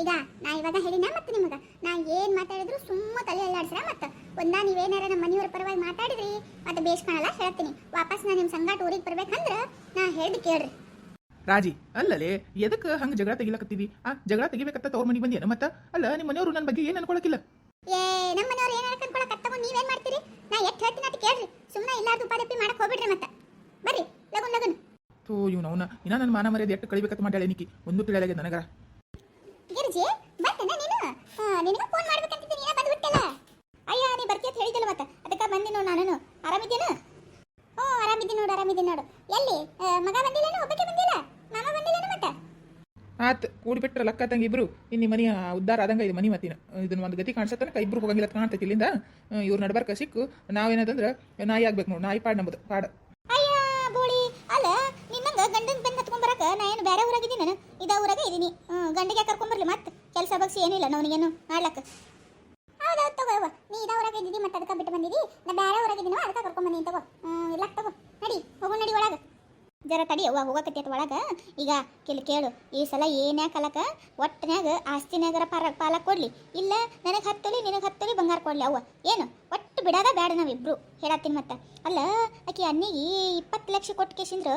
ಈಗ ನಾ ಇವಾಗ ಹೇಳಿನ ಮತ್ತೆ ನಿಮಗೆ. ನಾ ಏನ್ ಮಾತಾಡಿದ್ರು ಸುಮ್ಮ ತಲೆ ಅಲ್ಲಾಡ್ಸ್ರ ಮತ್ತೆ. ಒಂದ ನೀವೇನಾರ ನಮ್ಮ ಮನೆಯವ್ರ ಪರವಾಗಿ ಮಾತಾಡಿದ್ರಿ ಮತ್ತೆ ಬೇಸ್ ಕಾಣಲ್ಲ ಹೇಳ್ತೀನಿ. ವಾಪಸ್ ನಾ ನಿಮ್ಮ ಸಂಗಾಟ ಊರಿಗೆ ಬರ್ಬೇಕಂದ್ರ ನಾ ಹೇಳ್ದು ಕೇಳ್ರಿ. ರಾಜಿ ಅಲ್ಲಲೇ ಎದಕ್ಕೆ ಹಂಗ ಜಗಳ ತೆಗಿಲಕತ್ತೀವಿ? ಆ ಜಗಳ ತೆಗಿಬೇಕಂತ ತವ್ರ ಮನೆಗೆ ಬಂದಿಯನ ಮತ್ತ? ಅಲ್ಲ ನಿಮ್ಮ ಮನೆಯವರು ನನ್ನ ಬಗ್ಗೆ ಏನು ಅನ್ಕೊಳಕಿಲ್ಲ? ಏ ನಮ್ಮ ಮನೆಯವ್ರು ಏನಾರ ಕನ್ಕೊಳಕ್ ತಗೊಂಡು ನೀವೇನ್ ಮಾಡ್ತೀರಿ? ನಾ ಎಷ್ಟು ಹೇಳ್ತೀನಿ ಅಂತ ಕೇಳ್ರಿ. ಸುಮ್ಮನೆ ಇಲ್ಲಾರ್ದು ಉಪಾದಪ್ಪಿ ಮಾಡಕ್ಕೆ ಹೋಗ್ಬಿಡ್ರಿ ಮತ್ತೆ. ಬರ್ರಿ ಲಗುನ್ ಲಗುನ್. ಥೂ ಇವ್ನು ಅವನ ಇನ್ನ ನನ್ನ ಮಾನ ಮರ್ಯಾದೆ ಎಷ್ಟು ಕಳಿಬೇಕಂತ ಮಾಡ್ಯಾಳೆ ನಿಕ್ಕಿ. ಒಂದು ತಿಳಿಯಲಾಗಿದೆ ನನಗರ ನಿನಗೆ ಫೋನ್ ಮಾಡ್ಬೇಕಂತಿದ್ದೆ ನೀನ ಬಂದ್ಬಿಟ್ಟಲ್ಲ ಅಯ್ಯ ನೀ ಬರ್ತೀಯ ಅಂತ ಹೇಳಿದ್ದಲ್ಲ ಮತ್ತೆ? ಅದಕ್ಕೆ ಬಂದಿ ನೋಡು ನಾನು? ಆರಾಮಿದ್ದೀನ ಓ ಆರಾಮಿದ್ದೀನಿ ನೋಡು ಆರಾಮಿದ್ದೀನಿ ನೋಡು. ಎಲ್ಲಿ? ಮಗ ಬಂದಿಲ್ಲೇನು ಒಬ್ಬಕ್ಕೆ ಬಂದಿಲ್ಲ? ಮಾಮ ಬಂದಿಲ್ಲೇನು ಮತ್ತೆ? ಆತ್ ಕೂಡಿಬಿಟ್ರ ಲಕ್ಕ ತಂಗಿ ಇಬ್ರು. ಇನ್ನು ಮನಿ ಉದ್ದಾರ ಆದಂಗ ಇದು ಮನಿ ಮತ್ತಿನ. ಇದನ್ನ ಒಂದು ಗತಿ ಕಾಣಿಸತ್ತನಕ ಇಬ್ರು ಹೋಗಂಗಿಲ್ಲ ಕಾಣ್ತೈತಿ ಇಲ್ಲಿಂದ. ಇವ್ರ ನಡಬರ್ಕ ಸಿಕ್ಕು ನಾವೇನದಂದ್ರೆ ನಾಯಿ ಆಗ್ಬೇಕು ನೋಡು ನಾಯಿ ಪಾಡ್ ನಂಬುದು ಪಾಡ್. ಅಯ್ಯ ಬೋಳಿ. ಅಲ್ಲ ನಿನ್ನಂಗ ಗಂಡನ ಬೆನ್ನ ಹತ್ಕೊಂಡ್ ಬರಕ ನಾ ಏನು ಬೇರೆ ಊರಾಗಿದ್ದೀನಿ ನಾನು ಇದ ಊರಾಗ ಇದೀನಿ. ಗಂಡಿಗೆ ಗಂಡಿಗೆ ಕರ್ಕೊಂಬರ್ಲಿ ಮತ್ತೆ. ಕೆಲಸ ಬಗ್ಸಿ ಏನಿಲ್ಲ ಅವನಿಗೇನು ಮಾಡ್ಲಕ್ಕ? ಹೌದೌದು ತಗೋ ಯವ್ವ. ನೀ ಇದ ಊರಾಗ ಇದ್ದಿದ್ದಿ ಮತ್ತೆ ಅದಕ್ಕೆ ಬಿಟ್ಟು ಬಂದಿದ್ದಿ? ನಾ ಬೇರೆ ಊರಾಗ ಇದ್ದೀನೋ ಅದಕ್ಕೆ ಕರ್ಕೊಂಡ್ ಬಂದೀನಿ ತಗೋ. ಇಲ್ಲ ತಗೋ. ನಡಿ ಹೋಗು ನಡಿ ಒಳಗ. ಜರ ತಡಿ, ಅವ್ವ ಹೋಗಕತ್ತಿ ಒಳಗೆ. ಈಗ ಕೆಲ್ ಕೇಳು. ಈ ಸಲ ಏನ್ಯಾಕ ಅಲಕ ಒಟ್ಟಿನ್ಯಾಗ ಆಸ್ತಿನ್ಯಾಗರ ಪಾರ ಪಾಲಕ್ ಕೊಡ್ಲಿ. ಇಲ್ಲ, ನನಗೆ ಹತ್ತಲಿ ನಿನಗೆ ಹತ್ತಲಿ ಬಂಗಾರ ಕೊಡ್ಲಿ ಅವ್ವ. ಏನು? ಒಟ್ಟು ಬಿಡೋದ ಬೇಡ ನಾವಿಬ್ರು. ಹೇಳತ್ತೀನಿ ಮತ್ತೆ. ಅಲ್ಲ, ಆಕಿ ಅನ್ನಿಗೆ ಇಪ್ಪತ್ತು ಲಕ್ಷ ಕೊಟ್ಟು ಕೇಸಿಂದ್ರ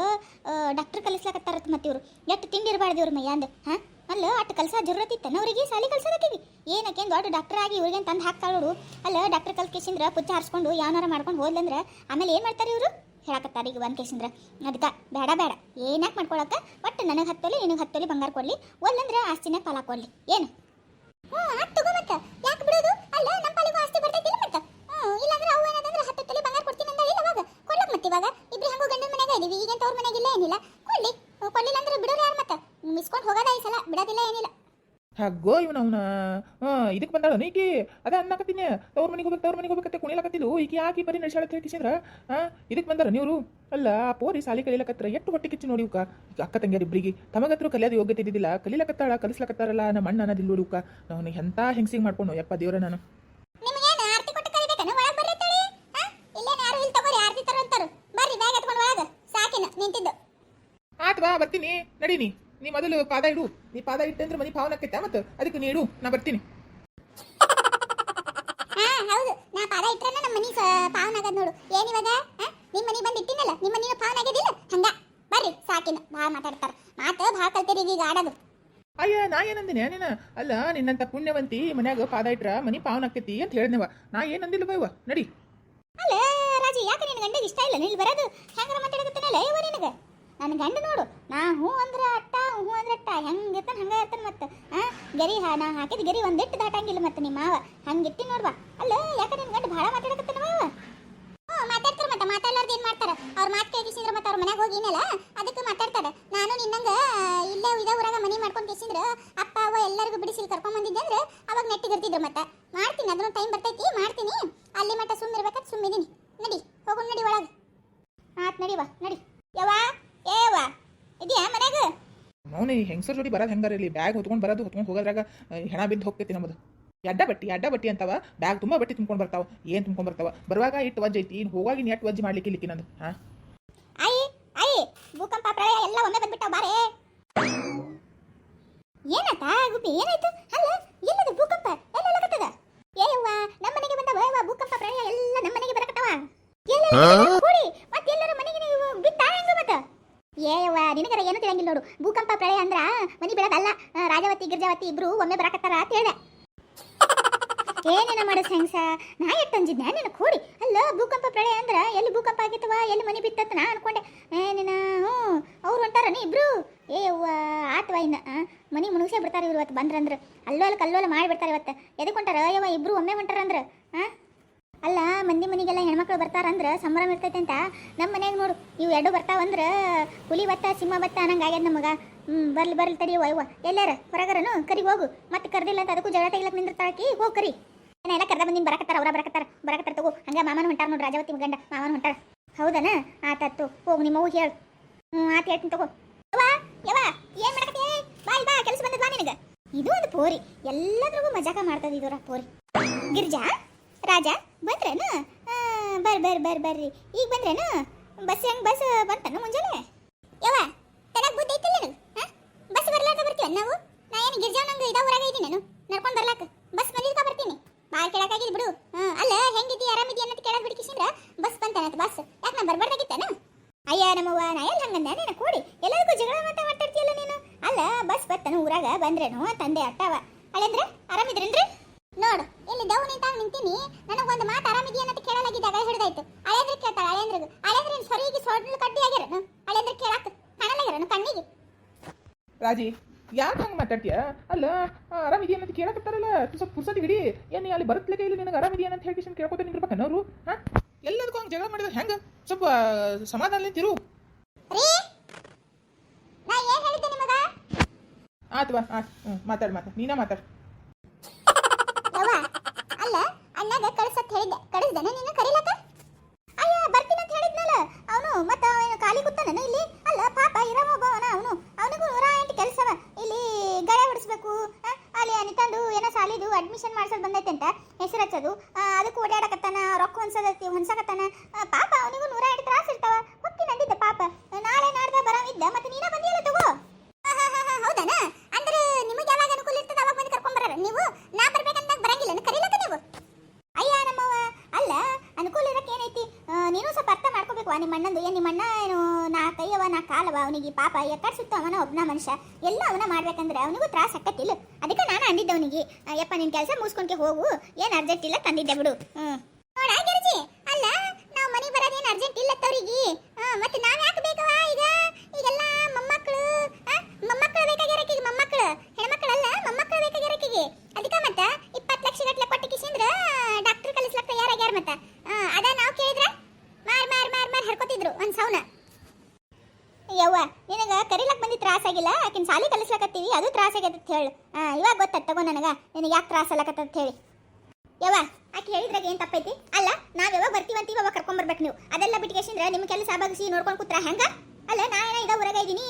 ಡಾಕ್ಟರ್ ಕಲಿಸ್ಲಾಕತ್ತಾರತ್ ಮತ್ತಿವ್ರು ಎಷ್ಟು ತಿಂಡಿ ಇರಬಾರ್ದು ಇವ್ರ ಮೈಯಾಂದ, ಹಾ? ಅಲ್ಲ, ಅಟ್ ಕಲ್ಸ ಜರೂರತಿತ್ತನ ಅವರಿಗೆ ಸಾಲಿ ಕಲ್ಸೋದಕ್ಕಿವಿ. ಏನಕ್ಕೆ ದೊಡ್ಡ ಡಾಕ್ಟರ್ ಆಗಿ ಇವ್ರಿಗೆ ತಂದು ಹಾಕ್ತಾಳೆ ಅಲ್ಲ ಡಾಕ್ಟರ್ ಕಲ್ಕೇಶಂದ್ರ ಪುಚ್ಚ ಹಾರಿಸ್ಕೊಂಡು ಯಾವನಾರ ಮಾಡ್ಕೊಂಡು ಹೋದ್ಲಂದ್ರೆ ಆಮೇಲೆ ಏನು ಮಾಡ್ತಾರೆ ಇವರು? ಹೇಳಕತ್ತಾರೆ ಈಗ ಒಂದು ಕೇಸಿಂದ್ರ ಅದಕ್ಕೆ ಬೇಡ ಬೇಡ. ಏನಾಕ್ ಮಾಡ್ಕೊಳಕ? ಒಟ್ಟು ನನಗೆ ಹತ್ತೋಲಿ, ನಿನಗೆ ಹತ್ತೋಲಿ, ಬಂಗಾರ ಕೊಡ್ಲಿ. ಒಲ್ಲಂದ್ರೆ ಆಸ್ತಿನ ಫಲ ಕೊಡ್ಲಿ. ಏನು? ಹ್ಞೂ ಅದು ಯಾಕೆ ಬಿಡೋದು? ಅಲ್ಲ ನಮ್ಮ ಬರ್ತೈತಿಲ್ಲ ಮತ್ತೆ? ಹ್ಞೂ ಅವು ಬಂಗಾರ ಇವಾಗ. ಇಬ್ರು ಹಂಗೂ ಗಂಡನ ಮನೆಗೆ ಇದೀವಿ. ಈಗ ಮನೆಗೆ ಇಲ್ಲ ಏನಿಲ್ಲ. ಕೊಡ್ಲಿ. ಕೊಡ್ಲಿಲ್ಲ ಅಂದ್ರೆ ಬಿಡೋರು ಯಾರು ಮತ್ತೆ? ಮಿಸ್ಕೊಂಡು ಹೋಗೋದ ಈ ಸಲ ಬಿಡೋದಿಲ್ಲ ಏನಿಲ್ಲ. ಹಗ್ಗೋ ಇವನು ಅವನ. ಇದಕ್ಕೆ ಬಂದಾಳ ಈಕಿ. ಅದೇ ಅನ್ನಕತ್ತೀನಿ ತವ್ರ ಮನೆಗೆ ಹೋಗ್ಬೇಕು ತವ್ರ ಮನೆಗೆ ಹೋಗ್ಬೇಕಂತ ಕುಣಿಲಕತ್ತಿದ್ದು ಈಕಿ ಯಾಕೆ ಬರೀ ನಡೆಸಾಳತ್ತೆ ಹಾಂ ಇದಕ್ಕೆ ಬಂದಾರ ನೀವ್ರು? ಅಲ್ಲ ಆ ಪೋರಿ ಸಾಲಿ ಕಲೀಲಕತ್ತರ ಎಷ್ಟು ಹೊಟ್ಟೆ ಕಿಚ್ಚು ನೋಡಿ ಉಕ್ಕ ಅಕ್ಕ ತಂಗಿಯರ್ ಇಬ್ಬರಿಗೆ ತಮಗತ್ರು ಕಲಿಯೋದು ಯೋಗ್ಯತೆ ಇದ್ದಿದ್ದಿಲ್ಲ. ಕಲೀಲಕತ್ತಾಳ ಕಲಿಸ್ಲಕತ್ತಾರಲ್ಲ ನಮ್ಮ ಅಣ್ಣ ಅನ್ನೋದಿಲ್ಲ ಉಕ್ಕ ನಾನು ಎಂತ ಹೆಂಗ್ಸಿಂಗ್ ಮಾಡ್ಕೊಂಡು ಯಪ್ಪ ದೇವ್ರ ನಾನು. ಆತ್ವಾ ಬರ್ತೀನಿ. ನಡೀನಿ. ನೀ ಮೊದಲು ಪಾದ ಇಡು. ನೀ ಪಾದ ಇಟ್ಟಂದ್ರೆ ಮನಿ ಪಾವನ ಆಕೈತೆ? ಮತ್ತೆ ಅದಕ್ಕೆ ನೀಡು ನಾ ಬರ್ತೀನಿ. ಹಾ ಹೌದು. ನಾ ಪಾದ ಇಟ್ಟರೆ ನಮ್ಮ ಮನಿ ಪಾವನ ಆಗದ್ ನೋಡು. ಏನಿವಾಗ ನಿಮ್ಮ ಮನಿ ಬಂದು ಇಟ್ಟಿನಲ್ಲ? ನಿಮ್ಮ ಮನಿ ಪಾವನ ಆಗಿದಿಲ್ಲ ಹಂಗ. ಬರ್ರಿ ಸಾಕಿನ. ಭಾಳ ಮಾತಾಡ್ತಾರ. ಮಾತು ಭಾಳ ಕಲ್ತಿರಿ ಈಗ ಆಡೋದು. ಅಯ್ಯ ನಾ ಏನಂದಿನಿ? ನೀನ ಅಲ್ಲ ನಿನ್ನಂತ ಪುಣ್ಯವಂತಿ ಮನ್ಯಾಗ ಪಾದ ಇಟ್ರ ಮನಿ ಪಾವನ ಆಕೈತಿ ಅಂತ ಹೇಳಿದ್ನವ. ನಾ ಏನಂದಿಲ್ಲ ಬೈವ ನಡಿ. ಅಲ್ಲ ರಾಜಿ ಯಾಕೆ ನಿನ್ನ ಗಂಡಗೆ ಇಷ್ಟ ಇಲ್ಲ? ನೀನು ಬರೋದು? ಹೆಂಗಾರ ಮಾತಾಡಕತ್ತಾನಲ್ಲ? ಇವ ನಿನಗೆ? ನನ್ನ ಗಂಡ ನೋಡು. ನಾ ಹ್ಞೂ ಅಂದ್ರೆ ಅಟ್ಟ ಹ್ಞೂ ಅಂದ್ರೆ ಹೆಂಗೆ ಇರ್ತಾನೆ ಹಂಗೆ ಇರ್ತಾನೆ ಮತ್ತೆ, ಆ? ಗರಿ ಹಾ, ನಾ ಹಾಕಿದ ಗರಿ ಒಂದಿಟ್ಟು ದಾಟಂಗಿಲ್ಲ ಮತ್ತೆ ನಿಮ್ಮ ಮಾವ. ಹಂಗೆ ಇಟ್ಟಿ ನೋಡ್ವಾ. ಅಲ್ಲ ಯಾಕೆ ನಿನ್ನ ಗಂಡ ಭಾಳ ಮಾತಾಡಕತ್ತ ಮಾವ? ಹ್ಞೂ, ಮಾತಾಡ್ತಾರ ಮತ್ತೆ, ಮಾತಾಡ್ಲಾರ್ದು ಏನು ಮಾಡ್ತಾರೆ? ಅವ್ರ ಮಾತು ಕೇಳಿಸಿದ್ರೆ ಮತ್ತೆ ಅವ್ರ ಮನೆಗೆ ಹೋಗಿನಲ್ಲ ಅದಕ್ಕೆ ಮಾತಾಡ್ತಾರೆ. ನಾನು ನಿನ್ನಂಗ, ಇಲ್ಲೇ ಇದೇ ಊರಾಗ ಮನೆ ಮಾಡ್ಕೊಂಡು ಕೇಸಿದ್ರೆ ಅಪ್ಪ, ಅವ್ವ ಎಲ್ಲರಿಗೂ ಬಿಡಿಸಿ ಕರ್ಕೊಂಡ್ ಬಂದಿದ್ದೆ ಅಂದ್ರೆ ಅವಾಗ ನೆಟ್ಟಿಗೆ ಇರ್ತಿದ್ರು ಮತ್ತೆ. ಮಾಡ್ತೀನಿ ಅದನ್ನ ಟೈಮ್ ಬರ್ತೈತಿ, ಮಾಡ್ತೀನಿ ಅಲ್ಲಿ ಮಟ್ಟ ಸುಮ್ಮ ಇರ್ಬೇಕಂತ ಸುಮ್ಮಿದೀನಿ ನಡಿ ಹೋಗೋಣ ನಡಿ ಒಳಗೆ ಆತ್ ನಡಿವಾ ನಡಿ ಯವ್ವ ಏ ಯವ್ವ ಇದೆಯಾ ಮನ್ಯಾಗ ಅವನು ಹೆಂಗಸರ್ ಜೋಡಿ ಬರೋದು ಹೆಂಗಾರ ಇಲ್ಲಿ ಬ್ಯಾಗ್ ಹೊತ್ಕೊಂಡು ಬರೋದು, ಹೊತ್ಕೊಂಡು ಹೋಗೋದ್ರಾಗ ಹೆಣ ಬಿದ್ದು ಹೋಗ್ತೈತಿ ನಮ್ಮದು ಎಡ್ಡ ಬಟ್ಟಿ ಎಡ್ಡ ಬಟ್ಟಿ ಅಂತವ, ಬ್ಯಾಗ್ ತುಂಬ ಬಟ್ಟಿ ತುಂಬ್ಕೊಂಡು ಬರ್ತಾವ, ಏನು ತುಂಬ್ಕೊಂಡು ಬರ್ತಾವ? ಬರುವಾಗ ಇಟ್ಟು ವಜ್ಜೆ ಐತಿ ಇನ್ನು ಹೋಗಾಗಿ ನೆಟ್ ವಜ್ಜೆ ಮಾಡ್ಲಿಕ್ಕೆ ಇಲ್ಲಿಕ್ಕೆ ನಂದು, ಹಾಂ? ಭೂಕಂಪ, ಪ್ರಳಯ ಎಲ್ಲ ಒಮ್ಮೆ ಏನಂತ ಏನಾಯ್ತು ಅಲ್ಲ ಎಲ್ಲದು ಭೂಕಂಪ ಎಲ್ಲ ಕತ್ತದ ಏ ಯವ್ವ ನಮ್ಮ ಮನೆಗೆ ಬಂದವ ಯವ್ವ ಭೂಕಂಪ ಪ್ರಳಯ ಎಲ್ಲ ನಮ್ಮ ಮನೆಗೆ ಬರಕತ್ತವ ಎಲ್ಲ ಕೂಡಿ ಮತ್ತೆ ಎಲ್ಲರ ಮನೆಗೆ ನೀವು ಬಿಟ್ಟ ಹೆಂಗ ಮತ್ತ ಏ ಯವ್ವ ನಿನಗರ ಏನು ತಿಳಿಯಂಗಿಲ್ಲ ನೋಡು ಭೂಕಂಪ ಪ್ರಳಯ ಅಂದ್ರ ಮನಿ ಬೀಳದಲ್ಲ ಆ, ಗಿರ್ಜಾವತಿ ಇಬ್ರು ಒಮ್ಮೆ ಬರಾಕತ್ತಾರ ಅಂತ ಹೇಳ್ದೆ. ಏನೇನ ಮಾಡಸ್ ಹೆಂಗ್ಸ ನಾ ಎಟ್ ನಿನ್ನ ಕೂಡಿ. ಅಲ್ಲ, ಭೂಕಂಪ ಪ್ರಳಯ ಅಂದ್ರ ಎಲ್ಲಿ ಭೂಕಂಪ ಆಗಿತ್ತವ ಎಲ್ಲಿ ಮನಿ ಬಿತ್ತಂತ ನಾ ಅನ್ಕೊಂಡೆ. ಏ, ನಿನ್ನ, ಹ್ಞೂ, ಅವ್ರು ಹೊಂಟಾರ ನೀ ಇಬ್ರು? ಏ, ಅವ್ವ ಆತವ ಇನ್ನ ಮನಿ ಮುಣಗ್ಸೇ ಬಿಡ್ತಾರೆ ಇವ್ರು ಇವತ್ತು ಬಂದ್ರಂದ್ರ. ಅಲ್ಲೋಲ್ ಕಲ್ಲೋಲ ಮಾಡಿಬಿಡ್ತಾರೆ ಇವತ್ತು. ಎದಕ್ಕೆ ಹೊಂಟಾರ? ಯವ್ವ ಇಬ್ರು ಒಮ್ಮೆ ಹೊಂಟಾರ ಅಂದ್ರ. ಆ? ಅಲ್ಲ, ಮಂದಿ ಮನಿಗೆಲ್ಲ ಹೆಣ್ಮಕ್ಳು ಬರ್ತಾರಂದ್ರ ಸಂಭ್ರಮ ಇರ್ತೈತೆ ಅಂತ. ನಮ್ಮ ಮನ್ಯಾಗ ನೋಡು, ಇವು ಎರಡು ಬರ್ತಾವಂದ್ರೆ, ಹುಲಿ ಬತ್ತ, ಸಿಂಹ ಬತ್ತ, ಅನ್ನಂಗೆ ಆಗ್ಯದ ನಮಗ. ಹ್ಞೂ ಬರ್ಲಿ ಬರ್ಲಿ ತಡಿ ಯವ್ವ ಎಲ್ಲಾರ, ಹೊರಗರನು ಕರಿ ಹೋಗು. ಮತ್ತೆ ಕರ್ದಿಲ್ಲ ಅಂತ ಅದಕ್ಕೂ ಜಗಳ ತೆಗಿಲಕ್ ನಿಂದಿರ್ತಾಕಿ ಹೋಗಿ ಕರಿ. ಏನೆಲ್ಲ ಕರ್ದ ಬಂದಿನ, ಬರಕತ್ತಾರ, ಅವ್ರ ಬರಕತ್ತಾರ ಬರಕತ್ತಾರ ತಗೋ. ಹಂಗ ಮಾಮನ ಹೊಂಟಾರ ನೋಡಿ ರಾಜಾವತಿ ಗಂಡ ಮಾಮನ ಹೊಂಟಾರ ಹೌದನ? ಆತಾತು ಹೋಗ್, ನಿಮ್ಮ ಅವ್ವ ಹೇಳು. ಹ್ಞೂ ಆತ ಹೇಳ್ತೀನಿ ತಗೋ. ಯವ್ವ ಯವ್ವ, ಏನು ಮಾಡಕತ್ತಿ? ಬಾ ಬಾ, ಕೆಲಸ ಬಂದದ ಬಾ ನಿನಗ. ಇದು ಒಂದು ಪೋರಿ. ಎಲ್ಲದ್ರಿಗೂ ಮಜಾಕ ಮಾಡ್ತದ ಇದರ ಪೋರಿ. ಗಿರ್ಜಾ, ರಾಜ, ಬಂದ್ರೇನು? ಬರ್ ಬರ್ ಬರ್ ಬರ್ರಿ ಬರ್ರಿ. ಈಗ ಬಂದ್ರೇನು? ಬಸ್ ಹೆಂಗ್ ಬಸ್ ಬಂತನು ಮುಂಜಾನೆ? ಯವ್ವ ತನಗ್ ಬುದ್ಧಿ ಐತಿಲ್ಲ ನಿನಗೆ ಬಸ್ ಬರ್ಲಾರ್ದ ಬರ್ತೀವಿ ನಾವು? ನಾ ಏನು ಗಿರ್ಜಾ ನಂಗೆ ಇದ ಊರಾಗ ಇದ್ದೀನಿ ನಾನು. ನಡ್ಕೊಂಡು ಬರ್ಲಾಕ. ಬಸ್ ಬಂದಿದ್ಕ ಬರ್ತೀನಿ. ಬಾಳ್ ಕೇಳಕ್ಕಾಗಿಲ್ಲ ಬಿಡು. ಹ್ಞೂ ಅಲ್ಲ ಹೆಂಗಿದ್ದಿ ಆರಾಮಿದ್ದಿ ಅನ್ನೋದು ಕೇಳಕ್ ಬಿಡ್ಕಿಸಿದ್ರ ಬಸ್ ಬಂತಾನತ್ ಬಸ್. ಯಾಕೆ ನಾ ಬರ್ಬಾರ್ದಾಗಿತ್ತಾನ ಅಯ್ಯ, ನಮ್ಮವ್ವ, ನಾ ಎಲ್ಲಿ ಹಂಗಂದ? ನೀನು ಕೂಡಿ. ಎಲ್ಲದಕ್ಕೂ ಜಗಳ ಮಾತಾ ಮಾತಾಡ್ತೀಯಲ್ಲ ನೀನು? ಅಲ್ಲ, ಬಸ್ ಬತ್ತನ, ಊರಾಗ ಬಂದ್ರೇನು? ತಂದೆ ಅಟ್ಟವ. ಅಳಂದ್ರೆ ಆರಾಮಿದ್ರೇನ್ರಿ? ನೋಡು, ಇಲ್ಲಿ ದವ್ ನಿಂತಾಗ ನಿಂತೀನಿ. ನನಗೆ ಒಂದು ಮಾತು ಆರಾಮಿದ್ಯಾ ಅಂತ ಕೇಳಲಾಗಿದ್ದಾಗ ಹಿಡಿದಾಯ್ತು. ಅಳೇಂದ್ರ ಕೇಳ್ತಾಳ ಅಳೇಂದ್ರಗ ಅಳೆಂದ್ರೆ ಸೊರಿಗೆ ಸೊಡ್ಲು ಕಡ್ಡಿ ಆಗ್ಯಾರನು? ಅಳೇಂದ್ರ ಕೇಳಾಕ ಕಾಣಲಾಗ್ಯಾರನು ಕಣ್ಣಿಗೆ? ರಾಜಿ ಯಾಕೆ ಹಂಗೆ ಮಾತಾಡ್ತೀಯ? ಅಲ್ಲ ಆರಾಮಿದೆಯಾ ಅಂತ ಕೇಳಕತ್ತಾರಲ್ಲ ಸ್ವಲ್ಪ ಪುರ್ಸತಿ ಹಿಡಿ. ಏನು ಅಲ್ಲಿ ಬರುತ್ತಲೇ ಇಲ್ಲ ನಿನಗೆ ಆರಾಮಿದೆಯಾ ಅಂತ ಹೇಳಿ ಕೇಳ್ಕೊತ ನಿಂತಿರ್ಬೇಕನ್ನ ಅನ್ನೋರು ಹಾಂ? ಎಲ್ಲದಕ್ಕೂ ಹಂಗೆ ಜಗಳ ಮಾಡಿದ್ರೆ ಹೆಂಗೆ? ಸ್ವಲ್ಪ ಸಮಾಧಾನ ತಿರು ಆಯ್ತು ಬಾ ಆಯ್ತು ಹ್ಞೂ ಮಾತಾಡು ಮಾತಾಡು. ನೀನ ಮಾತಾಡು ಯವ್ವ ಅಲ್ಲ ಅಣ್ಣಾಗ ಕಳ್ಸತ್ ಹೇಳಿದ್ದೆ ಕಳಿಸ್ದೇನ ನೀನು ಕರೀಲಕ್ಕ ಅಯ್ಯ ಬರ್ತೀನಿ ಅಂತ ಹೇಳಿದ್ನಲ್ಲ ಅವನು ಮತ್ತ ಅವನು ಖಾಲಿ ಕೂತಾನ ಇಲ್ಲಿ ಅಲ್ಲ ಪಾಪ ಇರಮ ಒಬ್ಬವನ ಅವನು ಅವನಿಗೂ ನೂರ ಎಂಟು ಕೆಲಸವ ಇಲ್ಲಿ ಗಳೆ ಹೊಡಿಸ್ಬೇಕು ಆ, ಅಲ್ಲಿ ಅನಿತಂದು ಏನೋ ಸಾಲಿದು ಅಡ್ಮಿಷನ್ ಮಾಡ್ಸೋದು ಬಂದೈತೆ ಅಂತ ಹೆಸರು ಹಚ್ಚೋದು ಆ, ಅದಕ್ಕೂ ಓಡಾಡಕತ್ತಾನ ರೊಕ್ಕ ಹೊನ್ಸದೈತಿ ಹೊನ್ಸಕತ್ತಾನ ಆ, ಪಾಪ ಅವನಿಗೂ ನೂರ ಎಂಟು ತ್ರಾಸ ಇರ್ತಾವ ಹೋಗ್ತೀನಿ ಅಂದಿದ್ದೆ ಪಾಪ ನಾಳೆ ನಾಡ್ದ ಬರಾಮಿದ್ದ ಮತ್ತೆ ನೀನ ಬಂದಿಯಲ್ಲ ತಗೋ ಹೌದನ ಅಂದ್ರೆ ನಿಮಗೆ ಯಾವಾಗ ಅನುಕೂಲ ಇರ್ತದೆ ಅವಾಗ ಬಂದು ಕರ್ಕೊಂಡ್ ಬರಾರ ನೀವು ನಾ ಬರ್ಬೇಕಂದಾಗ ಬರಂಗಿಲ್ಲ ಕರೀಲಕ್ಕ ನೀವು ಅಯ್ಯ ನಮ್ಮವ್ವ ಅಲ್ಲ ಅನುಕೂಲ ಇರಕ್ಕೆ ಏನೈತಿ ಆ, ನೀನು ಸ್ವಲ್ಪ ಅರ್ಥ ಮಾಡ್ಕೋಬೇಕು ನಿಮ್ಮ ಅಣ್ಣಂದು ಏನ್ ನಿಮ್ಮ ಅಣ್ಣ ಏನು ನಾ ಕೈಯವ ನಾ ಅವನಿಗೆ ಪಾಪ ಎಕ್ಕಡ್ ಸುತ್ತ ಅವನ ಒಬ್ಬನ ಮನುಷ್ಯ, ಎಲ್ಲ ಅವನ ಮಾಡ್ಬೇಕಂದ್ರೆ ಅವನಿಗೂ ತ್ರಾಸ ಆಕತ್ತಿಲ್ಲ ಅದಕ್ಕೆ ನಾನು ಅಂದಿದ್ದೆ ಅವನಿಗೆ ಯಪ್ಪ, ನಿನ್ ಕೆಲಸ ಮುಗಿಸ್ಕೊಂಡ್ಕೆ ಹೋಗು, ಏನ್ ಅರ್ಜೆಂಟ್ ಇಲ್ಲ ತಂದಿದ್ದೆ ಬಿಡು. ಹ್ಞೂ ಗಿರಿಜಿ. ಅಲ್ಲ, ನಾವು ಮನೆಗೆ ಬರೋದೇನು ಅರ್ಜೆಂಟ್ ಇಲ್ಲ ತವರಿಗೆ. ಮತ್ತೆ ನಾವು ಯಾಕೆ ಬೇಕವ ಈಗ? ಈಗೆಲ್ಲ ಮೊಮ್ಮಕ್ಕಳು ಮೊಮ್ಮಕ್ಕಳು ಬೇಕಾಗಿರಕ್ಕಿಗೆ ಮೊಮ್ಮಕ್ಕಳು ಹೆಣ್ಮಕ್ಕಳಲ್ಲ ಮೊಮ್ಮಕ್ಕಳು ಬೇಕಾಗಿರಕ್ಕಿಗೆ ಅದಕ್ಕೆ ಮತ್ತೆ ಇಪ್ಪತ್ತು ಲಕ್ಷ ಗಟ್ಟಲೆ ಕೊಟ್ಟು ಕಿಸಿಂದ್ರ ಡಾಕ್ಟರ್ ಕಲಿಸ್ಲಕ್ಕ ತಯಾರಾಗ್ಯಾರ ಮತ್ತೆ. ಅದ ನಾವು ಕೇಳಿದ್ರೆ? ಮಾರ್ ಮಾರ್ ಮಾರ್ ಮಾರ್ ಹರ್ಕೋತಿದ್ರು ಒಂದ್ ಸೌನ. ಯವ್ವ ನಿನಗ ಕರಿಲಕ್ಕೆ ಬಂದಿ ತ್ರಾಸ ಆಗಿಲ್ಲ? ಆಕಿನ ಸಾಲಿ ಕಲಿಸ್ಲಕತ್ತೀವಿ ಅದು ತ್ರಾಸ ಆಗೈತೆ ಅಂತ ಹೇಳು. ಆ, ಇವಾಗ ಗೊತ್ತಾತ್ ತಗೋ ನನಗ ನಿನಗೆ ಯಾಕೆ ತ್ರಾಸ ಅಲ್ಲಕತ್ತ ಅಂತ ಹೇಳಿ. ಯವ್ವ ಆಕೆ ಹೇಳಿದ್ರಾಗ ಏನ್ ತಪ್ಪೈತಿ? ಅಲ್ಲ ನಾವ್ ಯಾವಾಗ ಬರ್ತೀವಂತ ಇವಾಗ ಕರ್ಕೊಂಡ್ ಬರ್ಬೇಕು ನೀವು. ಅದೆಲ್ಲ ಬಿಟ್ಕೇಶಂದ್ರ ನಿಮ್ ಕೆಲಸ ಭಾಗಿಸಿ ನೋಡ್ಕೊಂಡ್ ಕೂತ್ರ ಹೆಂಗ? ಅಲ್ಲ ನಾ ಏನ ಇದ ಊರಾಗ ಇದೀನಿ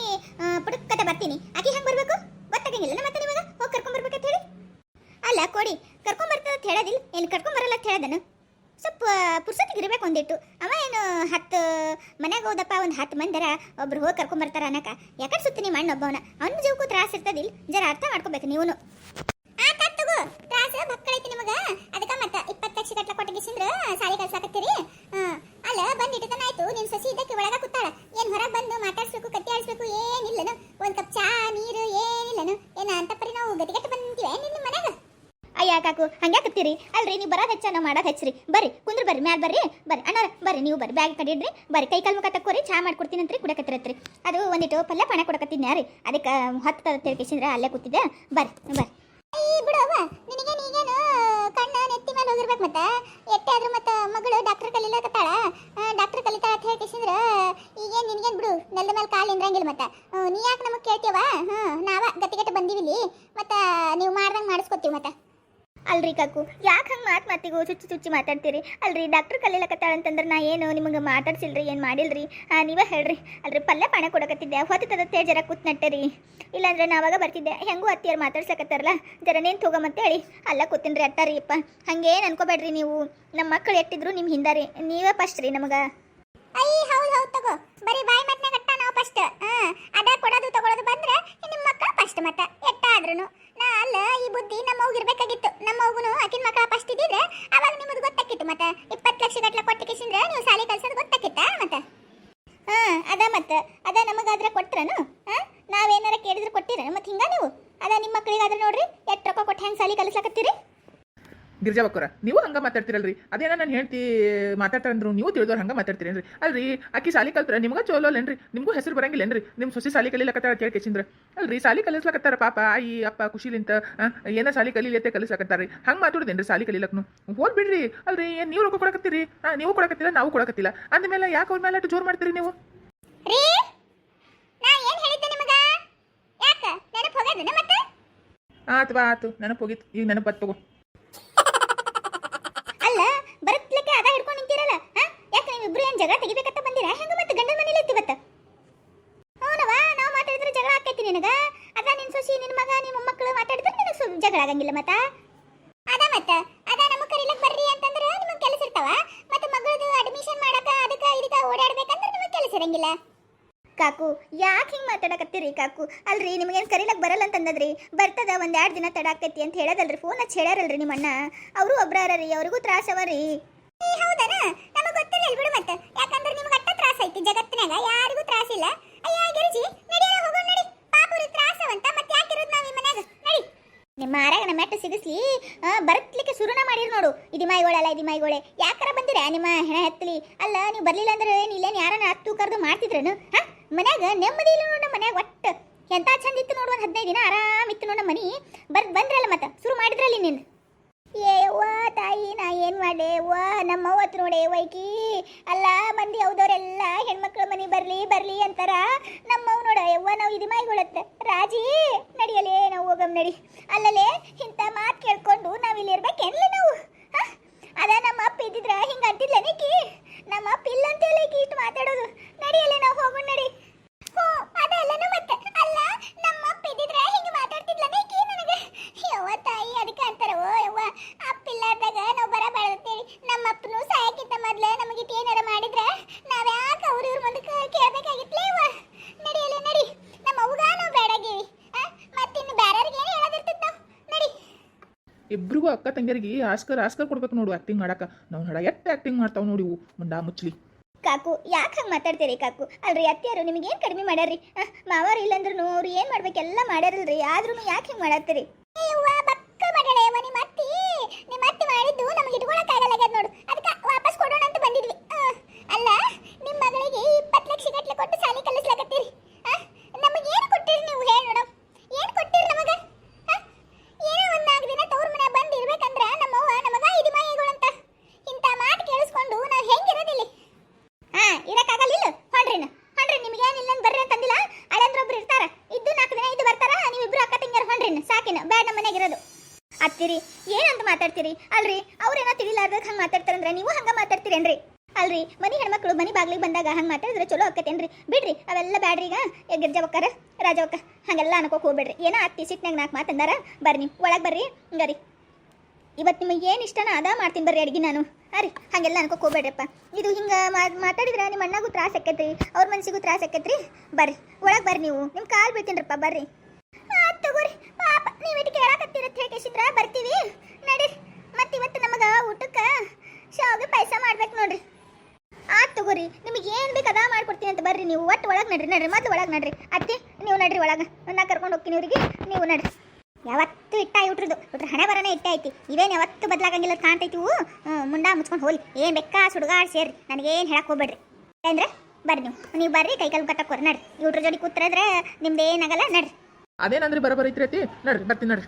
ಪುಟಕ್ಕತೆ ಬರ್ತೀನಿ. ಆಕೆ ಹೆಂಗ್ ಬರ್ಬೇಕು? ಗೊತ್ತಾಗಂಗಿಲ್ಲ ಮತ್ತೆ ನಿಮಗೆ ಹೋಗಿ ಕರ್ಕೊಂಡ್ ಬರ್ಬೇಕಂತ ಹೇಳಿ. ಅಲ್ಲ ಕೊಡಿ ಕರ್ಕೊಂಡ್ ಬರ್ತದ ಹೇಳೋದಿಲ್ಲ ಏನು ಕರ್ಕೊಂಡ್ ಬರಲ್ಲ ಅಂತ ಹೇಳದನು? ಸ್ವಲ್ಪ ಪುರ್ಸೊತ್ತಿಗೆ ಇರಬೇಕು ಒಂದಿಟ್ಟು. ಅವ ಏನು ಹತ್ತು ಮನೆಗೆ ಹೋದಪ್ಪ, ಒಂದು ಹತ್ತು ಮಂದರ ಒಬ್ರು ಹೋಗಿ ಕರ್ಕೊಂಡ್ ಬರ್ತಾರ ಅನ್ನಕ. ಯಾಕಡೆ ಸುತ್ತ ನಿಮ್ಮ ಅಣ್ಣ ಒಬ್ಬವನ? ಅವ್ನ ಜೀವಕ್ಕೂ ತ್ರಾಸ ಇರ್ತದಿಲ್ಲ ಜರ ಅರ್ಥ ಮಾಡ್ಕೋಬೇಕು ನೀವೂ ತ್ರಾಸ ಬಕ್ಕಳೈತಿ ನಿಮಗ? ಅದಕ್ಕ ಮತ್ತೆ ಇಪ್ಪತ್ತು ಲಕ್ಷ ಗಟ್ಲ ಕೊಟ್ಟಿಗಿಸಿಂದ್ರ ಸಾಲಿ ಕಲ್ಸಾಕತ್ತೀರಿ. ಅಲ್ಲ ಬಂದಿಟ್ಟತನ ಆಯ್ತು. ನಿನ್ ಸಸಿ ಇದಕ್ಕೆ ಒಳಗ ಕುತ್ತಾಳ ಏನ್ ಹೊರಗೆ ಬಂದು ಮಾತಾಡ್ಸ್ಬೇಕು, ಕಟ್ಟಿ ಆಡಿಸ್ಬೇಕು ಏನಿಲ್ಲನು. ಒಂದ್ ಕಪ್ ಚಾ, ನೀರು ಏನಿಲ್ಲನು. ಏನ ಅಂತ ಪರಿ ನಾವು ಗಟ್ಟಿಗಟ್ಟ ಬಂದಿವೆ ನಿನ್ನ ಮನ್ಯಾಗ? ಅಯ್ಯ ಕಾಕು ಹಂಗ್ಯಾಕತ್ತೀರಿ ಅಲ್ರಿ, ನೀವು ಬರೋದು ಹೆಚ್ಚ, ನಾವು ಮಾಡೋದು ಹೆಚ್ಚ್ರಿ ಬರ್ರಿ, ಕುಂದ್ರ ಬರ್ರಿ, ಮ್ಯಾಲ ಬರ್ರಿ. ಬರ್ರಿ ಅಣ್ಣ ಬರ್ರಿ, ನೀವು ಬರ್ರಿ, ಬ್ಯಾಗ್ ಕಡಿಡ್ರಿ ಬರ್ರಿ, ಕೈ ಕಾಲು ಮುಖ ತಕ್ಕೋರಿ, ಚಾ ಮಾಡ್ಕೊಡ್ತೀನಂತ್ರಿ ಕುಡಕತ್ತಿರತ್ರಿ ಅದು ಒಂದಿಟ್ಟು ಪಲ್ಯ ಪಣ ಕೊಡಕತ್ತೀನಿ ಯಾರಿ ಅದಕ್ಕೆ ಹತ್ತು ತಿಳ್ಕಿಸಿದ್ರೆ ಅಲ್ಲೇ ಕೂತಿದ್ದೆ. ಬರ್ರಿ ಬರ್ರಿ. ಬಿಡು ಬಿಡವ ನಿನಗೆ ನೀಗೇನು ಕಣ್ಣ, ನೆತ್ತಿ ಮೇಲೆ ಹೋಗಿರ್ಬೇಕು ಮತ್ತೆ? ಎಟ್ಟೆ ಆದ್ರೂ ಮತ್ತೆ ಮಗಳು ಡಾಕ್ಟರ್ ಕಲಿಲಕತ್ತಾಳ? ಡಾಕ್ಟರ್ ಕಲಿತಾಳ ಅಂತ ಹೇಳ್ಕಿಸಿದ್ರ ಈಗೇನು ನಿನಗೇನು ಬಿಡು, ನೆಲದ ಮೇಲೆ ಕಾಲು ಇಂದ್ರಂಗಿಲ್ಲ ಮತ್ತೆ. ನೀ ಯಾಕೆ ನಮಗೆ ಕೇಳ್ತೀವ ಹಾಂ ನಾವ ಗಟ್ಟಿ ಗಟ್ಟಿ ಇಲ್ಲಿ ಮತ್ತ ನೀವು ಮಾಡ್ದಂಗೆ ಮಾಡಿಸ್ಕೊತೀವಿ ಮತ್ತ. ಅಲ್ರಿ ಕಾಕು, ಯಾಕೆ ಹಂಗೆ ಮಾತು ಮಾತಿಗೂ ಚುಚ್ಚಿ ಚುಚ್ಚಿ ಮಾತಾಡ್ತೀರಿ? ಅಲ್ರಿ ಡಾಕ್ಟರ್ ಕಲಿಲಕತ್ತಾಳ ಅಂತಂದ್ರೆ ನಾ ಏನು ನಿಮಗೆ ಮಾತಾಡ್ಸಿಲ್ರಿ, ಏನು ಮಾಡಿಲ್ರಿ? ನೀವೇ ಹೇಳ್ರಿ. ಅಲ್ರಿ, ಪಲ್ಯ ಪಾಣ ಕೊಡಕತ್ತಿದ್ದೆ ಹೊತ್ತು ತದತ್ತೆ ಜರ ಕೂತ್ ನಟ್ಟರಿ. ಇಲ್ಲಾಂದ್ರೆ ನಾವಾಗ ಬರ್ತಿದ್ದೆ, ಹೆಂಗೂ ಅತ್ತಿಯರು ಮಾತಾಡ್ಸಕತ್ತಾರಲ್ಲ ಜರ ಅಂತ ಹೇಳಿ. ಅಲ್ಲ ಕೂತಿನ್ರಿ ಅಟ್ಟಾರಿ ಅಪ್ಪ ಹಂಗೇನು ಅನ್ಕೋಬೇಡ್ರಿ ನೀವು? ನಮ್ಮ ಮಕ್ಕಳು ಎಟ್ಟಿದ್ರು ನಿಮ್ಮ ಹಿಂದಾರಿ. ನೀವೇ ಫಸ್ಟ್ ರೀ ನಮಗ. ಅಯ್ಯ, ಹೌದು ಹೌದು ತಗೋ. ಬರೀ ಬಾಯಿ ಮತ್ನಾಗ ನಾವು ಫಸ್ಟ್ ಅದ ಕೊಡೋದು ತಗೊಳ್ಳೋದು ಬಂದ್ರೆ ನಿಮ್ಮ ಮಕ್ಕಳು ಫಸ್ಟ್ ಮತ್ತ, ಎಟ್ಟ ಅಲ್ಲ, ಈ ಬುದ್ಧಿ ನಮ್ಮ ಹೋಗಿರ್ಬೇಕಾಗಿತ್ತು ನಮ್ಮ ಹೋಗುನು ಆಕಿನ ಮಕ್ಕಳ ಫಸ್ಟ್ ಇದ್ದಿದ್ರೆ ಅವಾಗ ನಿಮ್ಮದು ಗೊತ್ತಾಕಿತ್ತು ಮತ್ತೆ. ಇಪ್ಪತ್ತು ಲಕ್ಷ ಗಟ್ಲೆ ಕೊಟ್ಟು ಕಿಸಿಂದ್ರೆ ನೀವು ಸಾಲಿ ಕಲ್ಸೋದು ಗೊತ್ತಾಕಿತ್ತ ಮತ್ತೆ? ಹಾ, ಅದ ಮತ್ತೆ. ಅದ ನಮಗಾದ್ರೆ ಕೊಟ್ರನು? ಹಾ, ನಾವೇನಾರ ಕೇಳಿದ್ರು ಕೊಟ್ಟಿರ ಮತ್ತೆ ಹಿಂಗ ನೀವು? ಅದ ನಿಮ್ಮ ಮಕ್ಕಳಿಗಾದ್ರೆ ನೋಡ್ರಿ, ಎಷ್ಟು ರೊಕ್ಕ ಕೊಟ್ಟು ಹೆಂಗ್ ಸಾಲಿ ಕಲಿಸ್ಲಕತ್ತೀರಿ? ಗಿರಿಜಾ ಬಕ್ಕೋರ ನೀವು ಹಂಗೆ ಮಾತಾಡ್ತಿರಲ್ರಿ. ಅದೇನ ನಾನು ಹೇಳ್ತಿ ಮಾತಾಡ್ತಾರಂದ್ರು ನೀವು ತಿಳಿದವ್ರು ಹಂಗೆ ಮಾತಾಡ್ತಿರೇನ್ರಿ? ಅಲ್ರಿ ಆಕಿ ಸಾಲಿ ಕಲ್ತ್ರ ನಿಮ್ಗೆ ಚೋಲೋ ಅಲ್ಲೇನ್ರಿ? ನಿಮಗೂ ಹೆಸರು ಬರಂಗಿಲ್ಲೇನ್ರಿ? ನಿಮ್ಮ ಸೊಸಿ ಸಾಲಿ ಕಲೀಲಕತ್ತಾರ ಕೇಳಿ ಕೇಳ್ಕೇಸಿಂದ್ರ ಅಲ್ರಿ ಸಾಲಿ ಕಲಿಸ್ಲಕತ್ತಾರ ಪಾಪ ಆಯಿ ಅಪ್ಪ ಖುಷಿಲಿಂತ ಏನ ಸಾಲಿ ಕಲೀಲತ್ತೆ ಕಲಿಸ್ಲಕತ್ತಾರ ಹಂಗೆ ಮಾತಾಡುದೇನ್ರಿ ಸಾಲಿ ಕಲೀಲಕ್ನು? ಹೋದ್ ಬಿಡ್ರಿ. ಅಲ್ರಿ ಏನು ನೀವು ರೊಕ್ಕ ಕೊಡಕತ್ತೀರಿ? ನೀವು ಕೊಡಕತ್ತಿಲ್ಲ ನಾವು ಕೊಡಕತ್ತಿಲ್ಲ ಅಂದಮೇಲೆ ಯಾಕೆ ಅವ್ರ ಮೇಲೆ ಜೋರು ಮಾಡ್ತೀರಿ ನೀವು? ರೀ ಆತು ಬಾ ಆತು ನನಗೆ ಹೋಗಿತ್ತು ಈಗ ನನಗೆ ಬತ್ ತಗೋ ಅಲ್ಲ ಬರತ್ಲಿಕ್ಕೆ ಅದ ಹಿಡ್ಕೊಂಡು ನಿಂತಿರಲ್ಲ ಹಾ ಯಾಕೆ ನೀವಿಬ್ರು ಏನ್ ಜಗಳ ತೆಗಿಬೇಕಂತ ಬಂದಿರಾ ಹೆಂಗ ಮತ್ತೆ ಗಂಡನ ಮನೇಲಿ ಇತ್ತು ಇವತ್ತ ಹೌನವ ನಾವು ಮಾತಾಡಿದ್ರೆ ಜಗಳ ಆಕೈತಿ ನಿನಗ ಅದ ನಿನ್ ಸೊಸಿ ನಿನ್ ಮಗ ನಿಮ್ಮ ಮಕ್ಕಳು ಮಾತಾಡಿದ್ರೆ ನಿನಗೆ ಸ್ವಲ್ಪ ಜಗಳ ಆಗಂಗಿಲ್ಲ ಮತ್ತ? ಅದ ಮತ್ತ? ಅದ ನಮ್ಮ ಕರಿಲಕ್ ಬರ್ರಿ ಅಂತಂದ್ರೆ ನಿಮಗೆ ಕೆಲಸ ಇರ್ತಾವ. ಮತ್ತೆ ಮಗಳದು ಅಡ್ಮಿಷನ್ ಮಾಡಕ ಅದಕ್ಕ ಇದಕ್ಕ ಓಡಾಡ್ಬೇಕಂದ್ರೆ ನಿಮಗೆ ಕೆಲಸ ಇರಂಗಿಲ್ಲ. ಕಾಕು ಯಾಕೆ ಹಿಂಗೆ ಮಾತಾಡಕತ್ತೀರಿ ಕಾಕು? ಅಲ್ರಿ ನಿಮಗೇನು ಕರೀಲಕ್ಕೆ ಬರಲ್ಲ ಅಂತಂದದ್ರಿ. ಬರ್ತದ ಒಂದ್ ಎರಡು ದಿನ ಆಗ್ತೈತಿ ಅಂತ ಹೇಳದಲ್ರಿ. ಫೋನ್ ಹಚ್ಚಿ ಹೇಳಾರಲ್ರಿ ನಿಮ್ಮ ಅಣ್ಣ ಅವರು ಒಬ್ರಾರ ರೀ ಅವ್ರಿಗೂ ತ್ರಾಸ ಅವ ರೀ. ಹೌದನ? ನಮಗೆ ಗೊತ್ತಿಲ್ಲ ಬಿಡು ಮತ್ತೆ. ಯಾಕಂದ್ರೆ ನಿಮಗೆ ಅಟ್ಟ ತ್ರಾಸ ಐತಿ ಜಗತ್ತಿನಾಗ ಯಾರಿಗೂ ತ್ರಾಸ ಇಲ್ಲ. ಅಯ್ಯ ಗಿರಿಜಿ ನಡಿಯಲ್ಲ ಹೋಗೋಣ ನಡಿ ಪಾಪುರಿ ತ್ರಾಸವಂತ ಮತ್ತೆ ಯಾಕಿರೋದು ನಾವು ಈ ಮನ್ಯಾಗ ನಡಿ ನಿಮ್ಮ ಮೆಟ್ಟ ಸಿಗಿಸ್ಲಿ ಬರತ್ಲಿಕ್ಕೆ ಶುರುನ ಮಾಡಿರ್ ನೋಡು. ಇದು ಮೈಗೋಳಲ್ಲ ಇದು ಮೈಗೋಳೆ ಯಾಕಾರ ಬಂದಿರ ನಿಮ್ಮ ಹೆಣ ಹತ್ತಲಿ ಅಲ್ಲ, ನೀವು ಬರ್ಲಿಲ್ಲ ಅಂದ್ರೆ ಏನು, ಇಲ್ಲೇನು ಯಾರನ್ನ ಹತ್ತು ಕರೆದು ಮಾಡ್ತಿದ್ರೇನು? ಹಾ? ಮನ್ಯಾಗ ನೆಮ್ಮದಿ ಇಲ್ಲ ನೋಡು ನಮ್ಮ ಮನ್ಯಾಗ ಒಟ್ಟ. ಎಂತ ಚಂದ ಇತ್ತು ನೋಡು ಒಂದು ಹದಿನೈದು ದಿನ ಆರಾಮಿತ್ತು ನೋಡು ನಮ್ಮ ಮನಿ. ಬರ್ ಬಂದ್ರಲ್ಲ ಮತ್ತೆ ಶುರು ಮಾಡಿದ್ರಲ್ಲಿ ನೀನು. ಏ ವಾ ತಾಯಿ, ನಾ ಏನ್ ಮಾಡೆ ವಾ ನಮ್ಮ ಅವತ್ತು ನೋಡೆ ವೈಕಿ. ಅಲ್ಲ, ಮಂದಿ ಹೌದವರೆಲ್ಲ ಹೆಣ್ಮಕ್ಳ ಮನಿ ಬರಲಿ, ಬರ್ಲಿ ಅಂತಾರ. ನಮ್ಮವ್ ನೋಡ, ಯವ್ವ, ನಾವು ಇದು ಮೈಗೊಳತ್ತೆ ರಾಜಿ, ನಡಿಯಲೇ ನಾವು ಹೋಗಮ್ ನಡಿ. ಅಲ್ಲಲೇ ಇಂಥ ಮಾತು ಕೇಳ್ಕೊಂಡು ಇಲ್ಲಿ ಇರ್ಬೇಕೇನ್ಲ ನಾವು? ಅದ ನಮ್ಮ ಅಪ್ಪ ಇದ್ದಿದ್ರ ಹಿಂಗ ಅಂತಿದ್ಲ ನೀಕಿ? ನಮ್ಮ ಅಪ್ಪ ಇಲ್ಲ ಅಂತೇಳಿ ಈಕಿ ಇಷ್ಟು ಮಾತಾಡೋದು. ನಡಿಯಲೇ ನಾವು ಹೋಗೋಣ ನಡಿ. ಹ್ಞೂ ಅದಲ್ಲನು ಮತ್ತೆ ಅಲ್ಲ, ನಮ್ಮ ಅಪ್ಪ ಇದ್ದಿದ್ರ ಹಿಂಗ ಮಾತಾಡ್ತಿದ್ಲ ಯವ್ವ ತಾಯಿ ಅದಕ್ಕೆ ಅಂತಾರ ಓ ಯವ್ವ ಅಪ್ಪ ಇಲ್ಲಾರ್ದಾಗ ನಾವು ಬರಬಾರ್ದಂತೇಳಿ ನಮ್ಮ ಅಪ್ಪನು ಸಾಯಕ್ಕಿಂತ ಮೊದ್ಲ ನಮಗೆ ಏನಾರ ಮಾಡಿದ್ರ ನಾವ್ ಯಾಕೆ ಅವ್ರ ಇವ್ರ ಮುಂದಕ್ಕೆ ಕೇಳಬೇಕಾಗಿತ್ಲೇ ಯವ್ವ ನಡಿಯಲೇ ನಡಿ ನಮ್ಮ ಅವ್ಗ ನಾವು ಬೇಡಾಗಿವಿ ಮತ್ತಿನ್ನು ಬೇರೆಯವ್ರಿಗೆ ಏನು ಹೇಳೋದಿರ್ತದ ನಾವು ನಡಿ ಇಬ್ರಿಗೂ ಅಕ್ಕ ತಂಗಿಯರಿಗೆ ಆಸ್ಕರ್ ಆಸ್ಕರ್ ಕೊಡ್ಬೇಕು ನೋಡು ಆಕ್ಟಿಂಗ್ ಮಾಡಕ್ಕೆ. ನಾವು ನಡ ಎಷ್ಟು ಆಕ್ಟಿಂಗ್ ಮಾಡ್ತಾವೆ ನೋಡಿ ಇವು ಮುಂಡಾ ಮುಚ್ಚಲಿ ಕಾಕು ಯಾಕೆ ಹಂಗೆ ಮಾತಾಡ್ತೀರಿ ಕಾಕು? ಅಲ್ರಿ ಅತ್ತಿಯರು ನಿಮಗೆ ಏನು ಕಡಿಮೆ ಮಾಡ್ಯಾರ್ರಿ? ಮಾವರು ಮಾವಾರು ಇಲ್ಲಂದ್ರೂ ಅವ್ರು ಏನು ಮಾಡ್ಬೇಕೆಲ್ಲ ಮಾಡ್ಯಾರಲ್ರಿ ಆದ್ರೂ ಯಾಕೆ ಹಿಂಗೆ ಮಾಡತ್ತೀರಿ? ನಿಮ್ಮ ಅತ್ತಿ. ನಿಮ್ಮ ಅತ್ತಿ ಮಾಡಿದ್ದು ನಮಗೆ ಇಟ್ಕೊಳಕ್ಕಾಗಲ್ಲ ನೋಡು. ಅದಕ್ಕೆ ವಾಪಸ್ ಕೊಡೋಣ ಅಂತ ಬಂದಿದ್ವಿ ಅಲ್ಲ ನಿಮ್ಮ ಮಗಳಿಗೆ ಇಪ್ಪತ್ತು ಲಕ್ಷ ಗಟ್ಟಲೆ ಕೊಟ್ಟು ಸಾಲಿ ಕಲಿಸ್ಲಾಕತ್ತೀರಿ ನಮಗೆ ಏನು ಕೊಟ್ಟಿರಿ ನೀವು ಹೇಳಿ ನೋಡಮ್ ಏನು ಕೊಟ್ಟಿರಿ ನಮಗೆ ಏನೋ ಒಂದು ನಾಲ್ಕು ದಿನ ತವ್ರ ಮನೆ ಬಂದು ಇರ್ಬೇಕಂದ್ರ ನಮ್ಮವ್ವ ನಮಗ ಇದು ಮಾಯಿಗಳಂತ ಇಂಥ ಮಾತು ಕೇಳಿಸ್ಕೊಂಡು ನಾವು ಹೆಂಗಿರೋದಿಲ್ಲ ಹಾ ಇರಕ್ಕಾಗಲ್ಲ ಇಲ್ಲ ಹೊಂಡ್ರಿ ಹೊಂಡ್ರಿ ನಿಮ್ಗೆ ಏನಿಲ್ಲ ಅಂತ ಬರ್ರಿ ಅಂತಂದಿಲ್ಲ ಅಳಂದ್ರ ಒಬ್ರು ಇರ್ತಾರ ಇದ್ದು ನಾಲ್ಕು ದಿನ ಇದ್ದು ಬರ್ತಾರ ನೀವಿಬ್ರು ಅಕ್ಕ ತಂಗಿಯರ್ ಹೊಂಡ್ರಿ ಸಾಕಿನ ಬ್ಯಾಡ ನಮ್ಮ ಮನೆಗೆ ಇರೋದು ಅತ್ತಿರಿ ಏನಂತ ಮಾತಾಡ್ತೀರಿ ಅಲ್ರಿ, ಅವ್ರೇನ ತಿಳಿಲಾರ್ದಾಗ ಹಂಗೆ ಮಾತಾಡ್ತಾರಂದ್ರೆ ನೀವು ಹಂಗ ಮಾತಾಡ್ತೀರೇನ್ರಿ? ಅಲ್ರಿ, ಮನಿ ಹೆಣ್ಮಕ್ಳು ಮನಿ ಬಾಗ್ಲಿಗೆ ಬಂದಾಗ ಹಂಗೆ ಮಾತಾಡಿದ್ರೆ ಚಲೋ ಆಕತ್ತೇನ್ರಿ? ಬಿಡ್ರಿ, ಅವೆಲ್ಲ ಬ್ಯಾಡ್ರಿ ಈಗ. ಗಿರ್ಜವಕ್ಕರ, ರಾಜವಕ್ಕ, ಹಂಗೆಲ್ಲ ಅನ್ಕೋಕ್ ಹೋಗ್ಬೇಡ್ರಿ. ಏನೋ ಅತ್ತಿ ಸಿಟ್ನಾಗ ನಾಲ್ಕು ಮಾತಂದಾರ ಬರ್ರಿ ನೀವು, ಒಳಗೆ ಬರ್ರಿ. ಹಂಗಾರಿ ಇವತ್ತು ನಿಮಗೆ ಏನು ಇಷ್ಟನ ಅದ ಮಾಡ್ತೀನಿ ಬರ್ರಿ ಅಡಿಗೆ ನಾನು. ಅರಿ ಹಾಗೆಲ್ಲ ಅನ್ಕೋಕ್ ಹೋಗ್ಬೇಡ್ರಪ್ಪ. ಇದು ಹಿಂಗೆ ಮಾತಾಡಿದ್ರೆ ನಿಮ್ಮ ಅಣ್ಣಗೂ ತ್ರಾಸ ಆಕೈತ್ರಿ, ಅವ್ರ ಮನ್ಸಿಗೂ ತ್ರಾಸ ಆಕೈತ್ರಿ? ಬರ್ರಿ, ಒಳಗೆ ಬರ್ರಿ ನೀವು. ನಿಮ್ಮ ಕಾಲು ಬೀಳ್ತೀನಿರಪ್ಪ, ಬರ್ರಿ. ತಗೋರಿ, ಪಾಪ, ನೀವು ಇಟ್ಟು ಕೇಳಾಕತ್ತೀರತ್ ಹೇಳ್ಕೇಸಿದ್ರ ಬರ್ತೀವಿ. ನಡೀರಿ. ಮತ್ತೆ ಇವತ್ತು ನಮಗ ಊಟಕ್ಕೆ ಶಾವಿಗೆ ಪಾಯಸ ಮಾಡ್ಬೇಕು ನೋಡ್ರಿ. ಆತ್ ತಗೋರಿ. ನಿಮಗೆ ಏನು ಬೇಕು ಅದಾ ಮಾಡ್ಕೊಡ್ತೀನಿ ಅಂತ ಬರ್ರಿ ನೀವು. ಒಟ್ಟು ಒಳಗೆ ನಡ್ರಿ ನಡ್ರಿ. ಮೊದ್ಲು ಒಳಗೆ ನಡ್ರಿ. ಅತ್ತಿ, ನೀವು ನಡ್ರಿ ಒಳಗೆ. ನಾ ಕರ್ಕೊಂಡು ಹೋಗ್ತೀನಿ ಇವ್ರಿಗೆ ನೀವು ನಡ್ರಿ. ಯಾವತ್ತು ಇಟ್ಟ ಇಟ್ರದು. ಇಟ್ರ ಹಣೆ ಬರನೇ ಇಟ್ಟ ಐತಿ. ಇವೇನು ಯಾವತ್ತು ಬದಲಾಗಂಗಿಲ್ಲ ಕಾಣ್ತೈತಿ ಇವು ಮುಂಡಾ ಮುಚ್ಕೊಂಡು ಹೋಲಿ ಏನು ಬೇಕಾ ಸುಡುಗಾಡ್ ಸೇರಿ ನನಗೇನು ಹೇಳಕ್ಕೆ ಹೋಗ್ಬೇಡ್ರಿ. ಅಂದ್ರೆ ಬರ್ರಿ ನೀವು. ನೀವು ಬರ್ರಿ, ಕೈ ಕಾಲು ಕಟ್ಟಕ್ಕೆ ನಡ್ರಿ. ಇವ್ರ ಜೋಡಿ ಕೂತ್ರಿದ್ರೆ ನಿಮ್ದು ಏನಾಗಲ್ಲ ನಡ್ರಿ. ಅದೇನಂದ್ರೆ ಬರಬರ ಐತಿ ನಡ್ರಿ, ಬರ್ತೀನಿ, ನಡ್ರಿ.